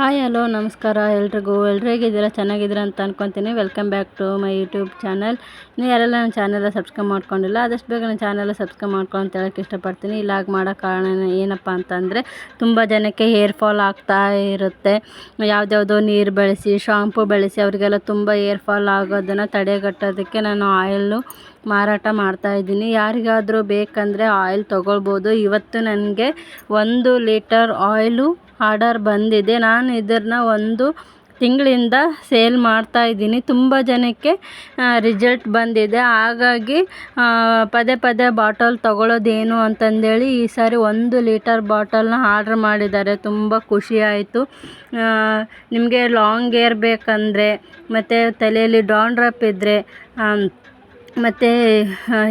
Hi, hello, ನಮಸ್ಕಾರ. ಎಲ್ರಿಗೂ ಎಲ್ಲರೂ ಹೇಗಿದ್ದೀರಾ? ಚೆನ್ನಾಗಿದ್ದೀರಾ ಅಂತ ಅನ್ಕೊತೀನಿ. Welcome back to my YouTube channel ನೀವು ಯಾರೆಲ್ಲ ನನ್ನ ಚಾನಲ್ ಸಬ್ಸ್ಕ್ರೈಬ್ ಮಾಡ್ಕೊಂಡಿಲ್ಲ, ಆದಷ್ಟು ಬೇಗ ನನ್ನ ಚಾನಲ್ ಸಬ್ಸ್ಕ್ರೈಬ್ ಮಾಡ್ಕೊಂಡು ಅಂತ ಹೇಳೋಕ್ಕೆ ಇಷ್ಟಪಡ್ತೀನಿ. ಇಲ್ಲಾಗ ಮಾಡೋ ಕಾರಣ ಏನಪ್ಪ ಅಂತಂದರೆ, ತುಂಬ ಜನಕ್ಕೆ ಹೇರ್ ಫಾಲ್ ಆಗ್ತಾ ಇರುತ್ತೆ. ಯಾವುದ್ಯಾವುದೋ ನೀರು ಬೆಳೆಸಿ ಶಾಂಪು ಬೆಳೆಸಿ, ಅವರಿಗೆಲ್ಲ ತುಂಬ ಹೇರ್ ಫಾಲ್ ಆಗೋದನ್ನು ತಡೆಗಟ್ಟೋದಕ್ಕೆ ನಾನು ಆಯಿಲ್ಲು ಮಾರಾಟ ಮಾಡ್ತಾ ಇದ್ದೀನಿ. ಯಾರಿಗಾದರೂ ಬೇಕಂದರೆ ಆಯಿಲ್ ತೊಗೊಳ್ಬೋದು. ಇವತ್ತು ನನಗೆ ಒಂದು ಲೀಟರ್ ಆಯಿಲು ಆರ್ಡರ್ ಬಂದಿದೆ. ನಾನು ಇದನ್ನು ಒಂದು ತಿಂಗಳಿಂದ ಸೇಲ್ ಮಾಡ್ತಾ ಇದ್ದೀನಿ. ತುಂಬ ಜನಕ್ಕೆ ರಿಸಲ್ಟ್ ಬಂದಿದೆ. ಹಾಗಾಗಿ ಪದೇ ಪದೇ ಬಾಟಲ್ ತೊಗೊಳ್ಳೋದೇನು ಅಂತಂದೇಳಿ ಈ ಸಾರಿ ಒಂದು ಲೀಟರ್ ಬಾಟಲ್ನ ಆರ್ಡ್ರ್ ಮಾಡಿದ್ದಾರೆ. ತುಂಬ ಖುಷಿ ಆಯಿತು. ನಿಮಗೆ ಲಾಂಗ್ ಏರ್ ಬೇಕಂದರೆ, ಮತ್ತು ತಲೆಯಲ್ಲಿ ಡಾಂಡ್ರಪ್ ಇದ್ದರೆ ಮತ್ತು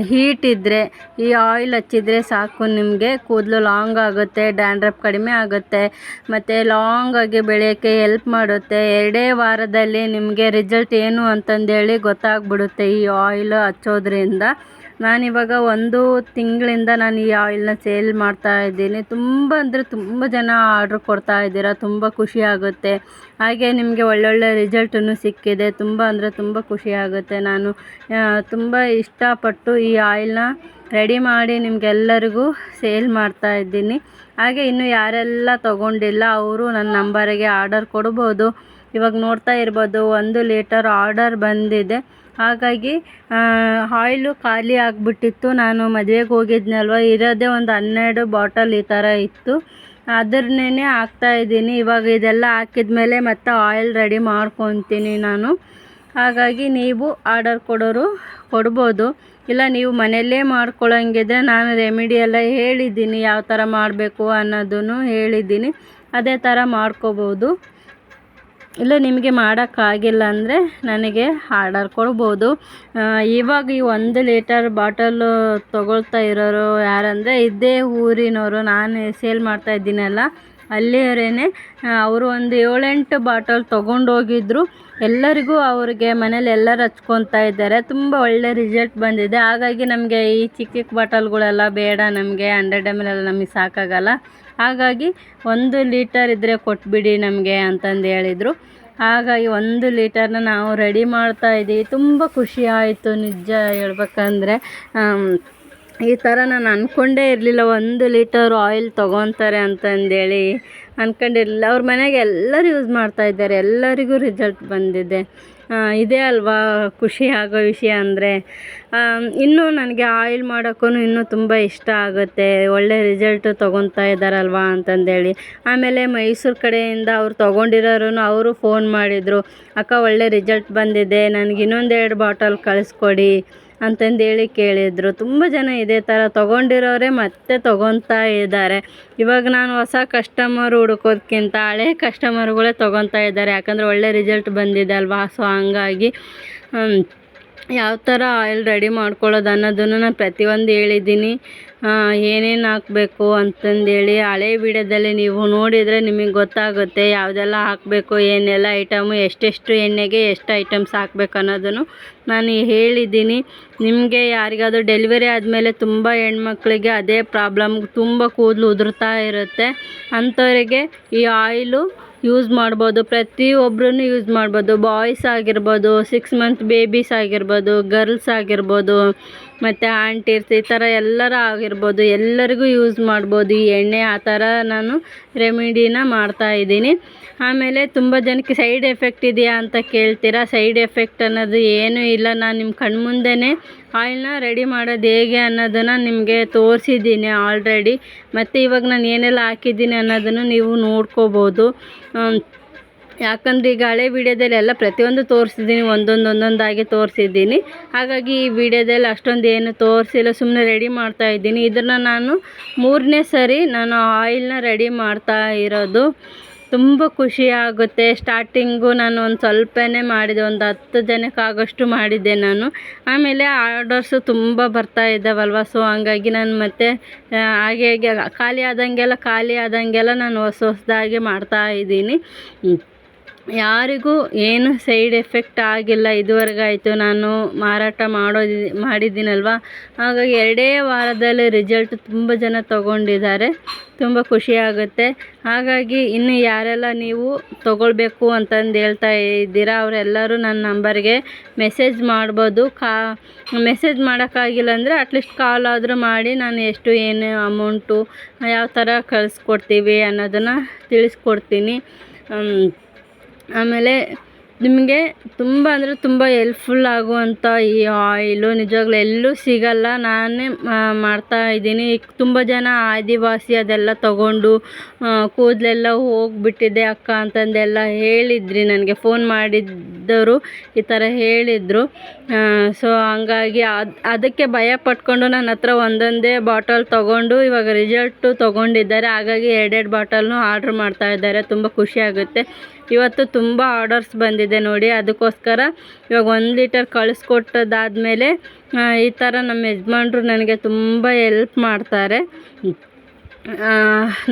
ಹೀಟ್ ಇದ್ದರೆ ಈ ಆಯಿಲ್ ಹಚ್ಚಿದ್ರೆ ಸಾಕು ನಿಮಗೆ. ಕೂದಲು ಲಾಂಗ್ ಆಗುತ್ತೆ ಡ್ಯಾಂಡ್ರಫ್ ಕಡಿಮೆ ಆಗುತ್ತೆ, ಮತ್ತು ಲಾಂಗಾಗಿ ಬೆಳೆಯೋಕ್ಕೆ ಎಲ್ಪ್ ಮಾಡುತ್ತೆ. ಎರಡೇ ವಾರದಲ್ಲಿ ನಿಮಗೆ ರಿಸಲ್ಟ್ ಏನು ಅಂತಂದೇಳಿ ಗೊತ್ತಾಗ್ಬಿಡುತ್ತೆ ಈ ಆಯಿಲ್ ಹಚ್ಚೋದ್ರಿಂದ. ನಾನಿವಾಗ ಒಂದು ತಿಂಗಳಿಂದ ನಾನು ಈ ಆಯಿಲ್ನ ಸೇಲ್ ಮಾಡ್ತಾ ಇದ್ದೀನಿ. ತುಂಬ ಅಂದರೆ ತುಂಬ ಜನ ಆರ್ಡ್ರ್ ಕೊಡ್ತಾ ಇದ್ದೀರ, ತುಂಬ ಖುಷಿ ಆಗುತ್ತೆ. ಹಾಗೆ ನಿಮಗೆ ಒಳ್ಳೊಳ್ಳೆ ರಿಸಲ್ಟನ್ನು ಸಿಕ್ಕಿದೆ, ತುಂಬ ಅಂದರೆ ತುಂಬ ಖುಷಿ ಆಗುತ್ತೆ. ನಾನು ತುಂಬ ಇಷ್ಟಪಟ್ಟು ಈ ಆಯಿಲ್ನ ರೆಡಿ ಮಾಡಿ ನಿಮಗೆಲ್ಲರಿಗೂ ಸೇಲ್ ಮಾಡ್ತಾ ಇದ್ದೀನಿ. ಹಾಗೆ ಇನ್ನು ಯಾರೆಲ್ಲ ತೊಗೊಂಡಿಲ್ಲ, ಅವರು ನನ್ನ ನಂಬರಿಗೆ ಆರ್ಡರ್ ಕೊಡ್ಬೋದು. ಇವಾಗ ನೋಡ್ತಾ ಇರ್ಬೋದು, ಒಂದು ಲೀಟರ್ ಆರ್ಡರ್ ಬಂದಿದೆ. ಹಾಗಾಗಿ ಆಯಿಲು ಖಾಲಿ ಆಗಿಬಿಟ್ಟಿತ್ತು. ನಾನು ಮದುವೆಗೆ ಹೋಗಿದ್ನಲ್ವ? ಇರೋದೇ ಒಂದು ಹನ್ನೆರಡು ಬಾಟಲ್ ಈ ಥರ ಇತ್ತು. ಅದನ್ನೇನೆ ಹಾಕ್ತಾ ಇದ್ದೀನಿ. ಇವಾಗ ಇದೆಲ್ಲ ಹಾಕಿದ ಮೇಲೆ ಮತ್ತೆ ಆಯಿಲ್ ರೆಡಿ ಮಾಡ್ಕೊತೀನಿ ನಾನು. ಹಾಗಾಗಿ ನೀವು ಆರ್ಡರ್ ಕೊಡೋರು ಕೊಡ್ಬೋದು. ಇಲ್ಲ, ನೀವು ಮನೆಯಲ್ಲೇ ಮಾಡ್ಕೊಳ್ಳೋಂಗಿದ್ರೆ ನಾನು ರೆಮಿಡಿ ಎಲ್ಲ ಹೇಳಿದ್ದೀನಿ. ಯಾವ ಥರ ಮಾಡಬೇಕು ಅನ್ನೋದನ್ನು ಹೇಳಿದ್ದೀನಿ. ಅದೇ ಥರ ಮಾಡ್ಕೋಬೋದು. ಇಲ್ಲ, ನಿಮಗೆ ಮಾಡೋಕ್ಕಾಗಿಲ್ಲ ಅಂದರೆ ನನಗೆ ಆರ್ಡರ್ ಕೊಡ್ಬೋದು ಇವಾಗ ಈ ಒಂದು ಲೀಟರ್ ಬಾಟಲು ತೊಗೊಳ್ತಾ ಇರೋರು ಯಾರಂದರೆ ಇದೇ ಊರಿನವರು. ನಾನು ಸೇಲ್ ಮಾಡ್ತಾ ಇದ್ದೀನಲ್ಲ. ಅಲ್ಲಿಯವರೇನೆ ಅವರು ಒಂದು ಏಳೆಂಟು ಬಾಟಲ್ ತೊಗೊಂಡೋಗಿದ್ರು. ಎಲ್ಲರಿಗೂ ಅವ್ರಿಗೆ ಮನೇಲಿ ಎಲ್ಲರೂ ಹಚ್ಕೊತಾ ಇದ್ದಾರೆ. ತುಂಬ ಒಳ್ಳೆ ರಿಸಲ್ಟ್ ಬಂದಿದೆ. ಹಾಗಾಗಿ ನಮಗೆ ಈ ಚಿಕ್ಕ ಚಿಕ್ಕ ಬಾಟಲ್ಗಳೆಲ್ಲ ಬೇಡ ನಮಗೆ. ಹಂಡ್ರೆಡ್ ಎಂ ಎಲ್ ಎಲ್ಲ ನಮಗೆ ಸಾಕಾಗಲ್ಲ. ಹಾಗಾಗಿ ಒಂದು ಲೀಟರ್ ಇದ್ದರೆ ಕೊಟ್ಬಿಡಿ ನಮಗೆ ಅಂತಂದು ಹೇಳಿದರು. ಹಾಗಾಗಿ ಒಂದು ಲೀಟರ್ನ ನಾವು ರೆಡಿ ಮಾಡ್ತಾ ಇದ್ದೀವಿ. ತುಂಬ ಖುಷಿ ಆಯಿತು ನಿಜ ಹೇಳ್ಬೇಕಂದ್ರೆ. ಈ ಥರ ನಾನು ಅಂದ್ಕೊಂಡೇ ಇರಲಿಲ್ಲ, ಒಂದು ಲೀಟರ್ ಆಯಿಲ್ ತೊಗೊತಾರೆ ಅಂತಂದೇಳಿ ಅಂದ್ಕೊಂಡಿರಲಿಲ್ಲ ಅವ್ರ ಮನೆಗೆ ಎಲ್ಲರೂ ಯೂಸ್ ಮಾಡ್ತಾಯಿದ್ದಾರೆ ಎಲ್ಲರಿಗೂ ರಿಸಲ್ಟ್ ಬಂದಿದೆ. ಇದೇ ಅಲ್ವಾ ಖುಷಿ ಆಗೋ ವಿಷಯ ಅಂದರೆ. ಇನ್ನೂ ನನಗೆ ಆಯಿಲ್ ಮಾಡೋಕ್ಕೂ ಇನ್ನೂ ತುಂಬ ಇಷ್ಟ ಆಗುತ್ತೆ, ಒಳ್ಳೆ ರಿಸಲ್ಟ್ ತೊಗೊತಾ ಇದ್ದಾರಲ್ವಾ ಅಂತಂದೇಳಿ. ಆಮೇಲೆ ಮೈಸೂರು ಕಡೆಯಿಂದ ಅವ್ರು ತೊಗೊಂಡಿರೋರು ಅವರು ಫೋನ್ ಮಾಡಿದರು, ಅಕ್ಕ, ಒಳ್ಳೆ ರಿಸಲ್ಟ್ ಬಂದಿದೆ, ನನಗೆ ಇನ್ನೊಂದೆರಡು ಬಾಟಲ್ ಕಳಿಸ್ಕೊಡಿ. ಅಂತಂದೇಳಿ ಕೇಳಿದರು. ತುಂಬ ಜನ ಇದೇ ಥರ ತೊಗೊಂಡಿರೋರೆ ಮತ್ತೆ ತೊಗೊತಾ ಇದ್ದಾರೆ. ಇವಾಗ ನಾನು ಹೊಸ ಕಸ್ಟಮರ್ ಹುಡುಕೋದ್ಕಿಂತ ಹಳೆ ಕಸ್ಟಮರ್ಗಳೇ ತೊಗೊತಾ ಇದ್ದಾರೆ. ಯಾಕಂದರೆ ಒಳ್ಳೆ ರಿಸಲ್ಟ್ ಬಂದಿದೆ ಅಲ್ವಾ? ಸೊ ಹಂಗಾಗಿ ಯಾವ ಥರ ಆಯಿಲ್ ರೆಡಿ ಮಾಡ್ಕೊಳ್ಳೋದು ಅನ್ನೋದನ್ನು ನಾನು ಪ್ರತಿಯೊಂದು ಹೇಳಿದ್ದೀನಿ. ಏನೇನು ಹಾಕಬೇಕು ಅಂತಂದೇಳಿ ಹಳೆ ವಿಡಿಯೋದಲ್ಲಿ ನೀವು ನೋಡಿದರೆ ನಿಮಗೆ ಗೊತ್ತಾಗುತ್ತೆ ಯಾವುದೆಲ್ಲ ಹಾಕಬೇಕು, ಏನೆಲ್ಲ ಐಟಮು, ಎಷ್ಟೆಷ್ಟು ಎಣ್ಣೆಗೆ ಎಷ್ಟು ಐಟಮ್ಸ್ ಹಾಕ್ಬೇಕು ಅನ್ನೋದನ್ನು ನಾನು ಹೇಳಿದ್ದೀನಿ. ನಿಮಗೆ ಯಾರಿಗಾದರೂ ಡೆಲಿವರಿ ಆದಮೇಲೆ ತುಂಬ ಹೆಣ್ಮಕ್ಳಿಗೆ ಅದೇ ಪ್ರಾಬ್ಲಮ್, ತುಂಬ ಕೂದಲು ಉದುರ್ತಾ ಇರುತ್ತೆ. ಅಂಥವರಿಗೆ ಈ ಆಯಿಲು ಯೂಸ್ ಮಾಡ್ಬೋದು ಪ್ರತಿಯೊಬ್ಬರೂ ಯೂಸ್ ಮಾಡ್ಬೋದು. ಬಾಯ್ಸ್ ಆಗಿರ್ಬೋದು ಸಿಕ್ಸ್ ಮಂತ್ ಬೇಬೀಸ್ ಆಗಿರ್ಬೋದು ಗರ್ಲ್ಸ್ ಆಗಿರ್ಬೋದು, ಮತ್ತು ಆಂಟೀಸ್ ಈ ಥರ ಎಲ್ಲರೂ ಆಗಿರ್ಬೋದು, ಎಲ್ಲರಿಗೂ ಯೂಸ್ ಮಾಡ್ಬೋದು. ಈ ಎಣ್ಣೆ ಆ ಥರ ನಾನು ರೆಮಿಡಿನ ಮಾಡ್ತಾಯಿದ್ದೀನಿ ಆಮೇಲೆ ತುಂಬ ಜನಕ್ಕೆ ಸೈಡ್ ಎಫೆಕ್ಟ್ ಇದೆಯಾ ಅಂತ ಕೇಳ್ತೀರಾ? ಸೈಡ್ ಎಫೆಕ್ಟ್ ಅನ್ನೋದು ಏನೂ ಇಲ್ಲ. ನಾನು ನಿಮ್ಮ ಕಣ್ಮುಂದೆನೇ ಆಯಿಲ್ನ ರೆಡಿ ಮಾಡೋದು ಹೇಗೆ ಅನ್ನೋದನ್ನು ನಿಮಗೆ ತೋರಿಸಿದ್ದೀನಿ ಆಲ್ರೆಡಿ. ಮತ್ತು ಇವಾಗ ನಾನು ಏನೆಲ್ಲ ಹಾಕಿದ್ದೀನಿ ಅನ್ನೋದನ್ನು ನೀವು ನೋಡ್ಕೋಬೋದು. ಯಾಕಂದರೆ ಈಗ ಹಳೆ ವೀಡಿಯೋದಲ್ಲಿ ಎಲ್ಲ ಪ್ರತಿಯೊಂದು ತೋರಿಸಿದ್ದೀನಿ, ಒಂದೊಂದು ಒಂದೊಂದಾಗಿ ತೋರಿಸಿದ್ದೀನಿ. ಹಾಗಾಗಿ ಈ ವಿಡಿಯೋದಲ್ಲಿ ಅಷ್ಟೊಂದು ಏನು ತೋರಿಸಿಲ್ಲ ಸುಮ್ಮನೆ ರೆಡಿ ಮಾಡ್ತಾ ಇದ್ದೀನಿ. ಇದನ್ನು ನಾನು ಮೂರನೇ ಸರಿ ನಾನು ಆಯಿಲ್ನ ರೆಡಿ ಮಾಡ್ತಾ ಇರೋದು. ತುಂಬ ಖುಷಿ ಆಗುತ್ತೆ. ಸ್ಟಾರ್ಟಿಂಗು ನಾನು ಒಂದು ಸ್ವಲ್ಪನೇ ಮಾಡಿದೆ, ಒಂದು ಹತ್ತು ಜನಕ್ಕಾಗೋಷ್ಟು ಮಾಡಿದ್ದೆ ನಾನು. ಆಮೇಲೆ ಆರ್ಡರ್ಸು ತುಂಬ ಬರ್ತಾ ಇದ್ದಾವಲ್ವ ಸೊ ಹಂಗಾಗಿ ನಾನು ಮತ್ತೆ ಹಾಗೆ ಹೇಗೆ ಖಾಲಿ ಆದಂಗೆಲ್ಲ ಖಾಲಿ ಆದಂಗೆಲ್ಲ ನಾನು ಹೊಸ ಹೊಸದಾಗಿ ಮಾಡ್ತಾ ಇದ್ದೀನಿ. ಯಾರಿಗೂ ಏನು ಸೈಡ್ ಎಫೆಕ್ಟ್ ಆಗಿಲ್ಲ, ಇದುವರೆಗೂ ಆಯಿತು. ನಾನು ಮಾರಾಟ ಮಾಡೋದಿ, ಮಾಡಿದ್ದೀನಲ್ವ? ಹಾಗಾಗಿ ಎರಡೇ ವಾರದಲ್ಲಿ ರಿಸಲ್ಟ್ ತುಂಬ ಜನ ತಗೊಂಡಿದ್ದಾರೆ. ತುಂಬ ಖುಷಿಯಾಗುತ್ತೆ ಹಾಗಾಗಿ ಇನ್ನು ಯಾರೆಲ್ಲ ನೀವು ತೊಗೊಳ್ಬೇಕು ಅಂತಂದು ಹೇಳ್ತಾ ಇದ್ದೀರಾ, ಅವರೆಲ್ಲರೂ ನನ್ನ ನಂಬರ್ಗೆ ಮೆಸೇಜ್ ಮಾಡ್ಬೋದು. ಕಾ, ಮೆಸೇಜ್ ಮಾಡೋಕ್ಕಾಗಿಲ್ಲ ಅಂದರೆ ಅಟ್ಲೀಸ್ಟ್ ಕಾಲ್ ಆದರೂ ಮಾಡಿ, ನಾನು ಎಷ್ಟು, ಏನು ಅಮೌಂಟು ಯಾವ ಥರ ಕಳಿಸ್ಕೊಡ್ತೀವಿ ಅನ್ನೋದನ್ನು ತಿಳಿಸ್ಕೊಡ್ತೀನಿ. ಆಮೇಲೆ ನಿಮಗೆ ತುಂಬ ಅಂದರೆ ತುಂಬ ಎಲ್ಪ್ಫುಲ್ ಆಗುವಂಥ ಈ ಆಯಿಲು ನಿಜವಾಗ್ಲೂ ಎಲ್ಲೂ ಸಿಗಲ್ಲ. ನಾನೇ ಮಾಡ್ತಾ ಇದ್ದೀನಿ. ತುಂಬ ಜನ ಆದಿವಾಸಿ ಅದೆಲ್ಲ ತಗೊಂಡು ಕೂದಲೆಲ್ಲ ಹೋಗಿಬಿಟ್ಟಿದೆ ಅಕ್ಕ ಅಂತಂದೆಲ್ಲ ಹೇಳಿದ್ರಿ ನನಗೆ. ಫೋನ್ ಮಾಡಿದ್ದವರು ಈ ಥರ ಹೇಳಿದರು. ಸೊ ಹಂಗಾಗಿ ಅದು, ಅದಕ್ಕೆ ಭಯ ಪಟ್ಕೊಂಡು ನನ್ನ ಹತ್ರ ಒಂದೊಂದೇ ಬಾಟಲ್ ತೊಗೊಂಡು, ಇವಾಗ ರಿಸಲ್ಟು ತೊಗೊಂಡಿದ್ದಾರೆ. ಹಾಗಾಗಿ ಎರಡೆರಡು ಬಾಟಲ್ನು ಆರ್ಡ್ರ್ ಮಾಡ್ತಾ ಇದ್ದಾರೆ. ತುಂಬ ಖುಷಿಯಾಗುತ್ತೆ ಇವತ್ತು ತುಂಬ ಆರ್ಡರ್ಸ್ ಬಂದಿದೆ ನೋಡಿ, ಅದಕ್ಕೋಸ್ಕರ ಇವಾಗ ಒಂದು ಲೀಟರ್ ಕಳಿಸ್ಕೊಟ್ಟದಾದ್ಮೇಲೆ ಈ ಥರ ನಮ್ಮ ಯಜಮಾನ್ರು ನನಗೆ ತುಂಬ ಎಲ್ಪ್ ಮಾಡ್ತಾರೆ.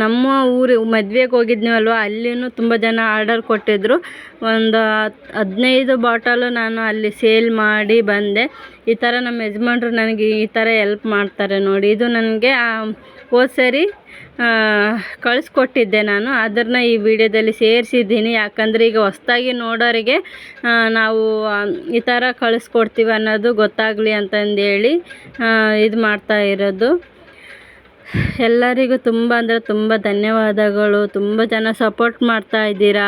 ನಮ್ಮ ಊರು, ಮದುವೆಗೆ ಹೋಗಿದ್ನಲ್ವ ಅಲ್ಲಿಯೂ ತುಂಬ ಜನ ಆರ್ಡರ್ ಕೊಟ್ಟಿದ್ದರು ಒಂದು ಹದಿನೈದು ಬಾಟಲು ನಾನು ಅಲ್ಲಿ ಸೇಲ್ ಮಾಡಿ ಬಂದೆ. ಈ ಥರ ನಮ್ಮ ಯಜಮಾನ್ರು ನನಗೆ ಈ ಥರ ಎಲ್ಪ್ ಮಾಡ್ತಾರೆ ನೋಡಿ. ಇದು ನನಗೆ ಹೋದ ಸರಿ ಕಳಿಸ್ಕೊಟ್ಟಿದ್ದೆ ನಾನು. ಅದನ್ನು ಈ ವಿಡಿಯೋದಲ್ಲಿ ಸೇರಿಸಿದ್ದೀನಿ. ಯಾಕಂದರೆ ಈಗ ಹೊಸ್ದಾಗಿ ನೋಡೋರಿಗೆ ನಾವು ಈ ಥರ ಕಳಿಸ್ಕೊಡ್ತೀವಿ ಅನ್ನೋದು ಗೊತ್ತಾಗಲಿ ಅಂತಂದೇಳಿ ಇದು ಮಾಡ್ತಾ ಇರೋದು. ಎಲ್ಲರಿಗೂ ತುಂಬ ಅಂದರೆ ತುಂಬ ಧನ್ಯವಾದಗಳು. ತುಂಬ ಜನ ಸಪೋರ್ಟ್ ಮಾಡ್ತಾ ಇದ್ದೀರಾ.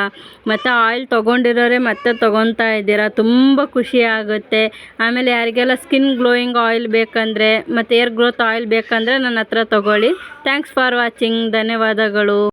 ಮತ್ತು ಆಯಿಲ್ ತೊಗೊಂಡಿರೋರೆ ಮತ್ತೆ ತೊಗೊತಾ ಇದ್ದೀರಾ. ತುಂಬ ಖುಷಿ ಆಗುತ್ತೆ. ಆಮೇಲೆ ಯಾರಿಗೆಲ್ಲ ಸ್ಕಿನ್ ಗ್ಲೋಯಿಂಗ್ ಆಯಿಲ್ ಬೇಕಂದರೆ ಮತ್ತು ಏರ್ ಗ್ರೋತ್ ಆಯಿಲ್ ಬೇಕಂದರೆ ನನ್ನ ಹತ್ರ ತೊಗೊಳ್ಳಿ. ಥ್ಯಾಂಕ್ಸ್ ಫಾರ್ ವಾಚಿಂಗ್ ಧನ್ಯವಾದಗಳು.